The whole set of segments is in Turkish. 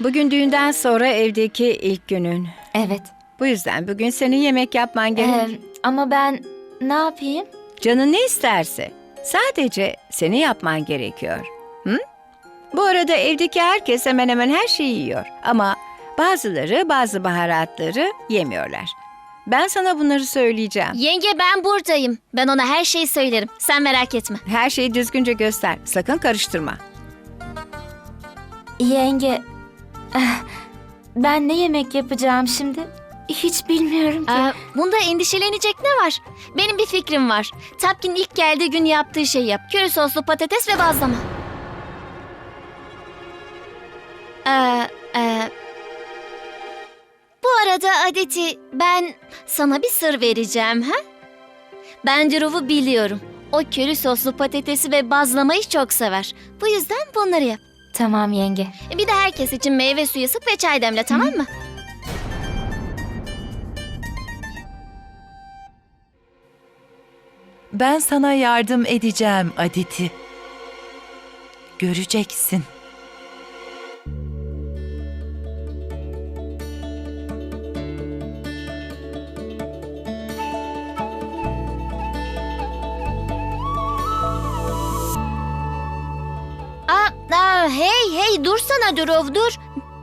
Bugün düğünden sonra evdeki ilk günün. Evet. Bu yüzden bugün senin yemek yapman gerek. Ee, ama ben ne yapayım? Canın ne isterse. Sadece seni yapman gerekiyor. Hı? Bu arada evdeki herkes hemen hemen her şeyi yiyor. Ama bazıları bazı baharatları yemiyorlar. Ben sana bunları söyleyeceğim. Yenge ben buradayım. Ben ona her şeyi söylerim. Sen merak etme. Her şeyi düzgünce göster. Sakın karıştırma. Yenge, ben ne yemek yapacağım şimdi? Hiç bilmiyorum ki. Aa, bunda endişelenecek ne var? Benim bir fikrim var. Tapkin ilk geldiği gün yaptığı şeyi yap. Köri soslu patates ve bazlama. Ee, e, bu arada Adeti ben sana bir sır vereceğim ha? Ben Drew'u biliyorum. O köri soslu patatesi ve bazlamayı çok sever. Bu yüzden bunları yap. Tamam yenge. Bir de herkes için meyve suyu sık ve çay demle tamam mı? Ben sana yardım edeceğim Aditi. Göreceksin. Hey hey dursana Durov dur.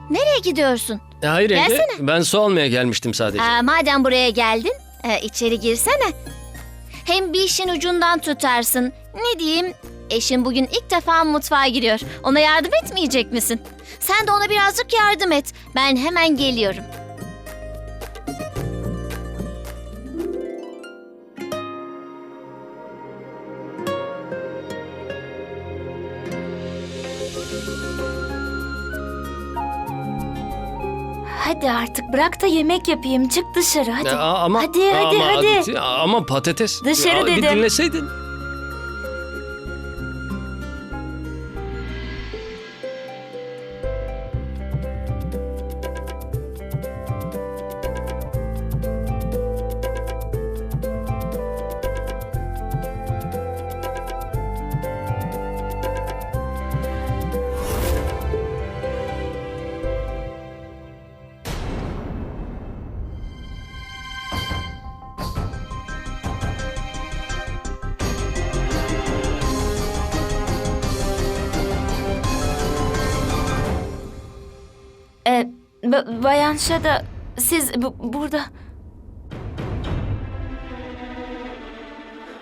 Nereye gidiyorsun? E, Hayır Gelsene. ben su almaya gelmiştim sadece. Aa, madem buraya geldin e, içeri girsene. Hem bir işin ucundan tutarsın. Ne diyeyim? Eşin bugün ilk defa mutfağa giriyor. Ona yardım etmeyecek misin? Sen de ona birazcık yardım et. Ben hemen geliyorum. Hadi artık bırak da yemek yapayım. Çık dışarı hadi. E, a- ama, hadi hadi ama, hadi. Ama patates. Dışarı Ya, Bir dedim. dinleseydin. Ee, B- Bayan Şada siz bu- burada.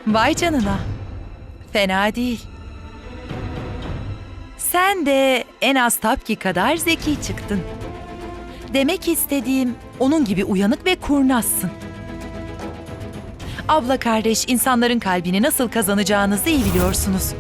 Vay canına. Fena değil. Sen de en az Tapki kadar zeki çıktın. Demek istediğim onun gibi uyanık ve kurnazsın. Abla kardeş insanların kalbini nasıl kazanacağınızı iyi biliyorsunuz.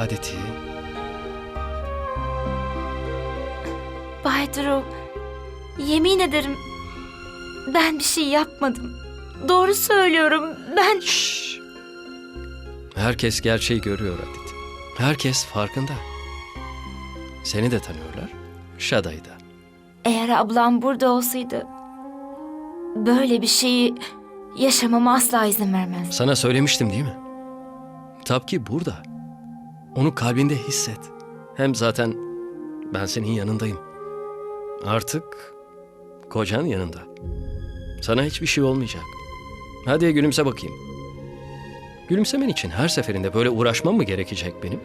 Aditi. Bay Drew, yemin ederim ben bir şey yapmadım. Doğru söylüyorum. Ben Şşş. Herkes gerçeği görüyor Aditi. Herkes farkında. Seni de tanıyorlar. Şada'yı da. eğer ablam burada olsaydı böyle bir şeyi yaşamama asla izin vermez. Sana söylemiştim değil mi? Tapki burada. Onu kalbinde hisset. Hem zaten ben senin yanındayım. Artık kocan yanında. Sana hiçbir şey olmayacak. Hadi gülümse bakayım. Gülümsemen için her seferinde böyle uğraşmam mı gerekecek benim?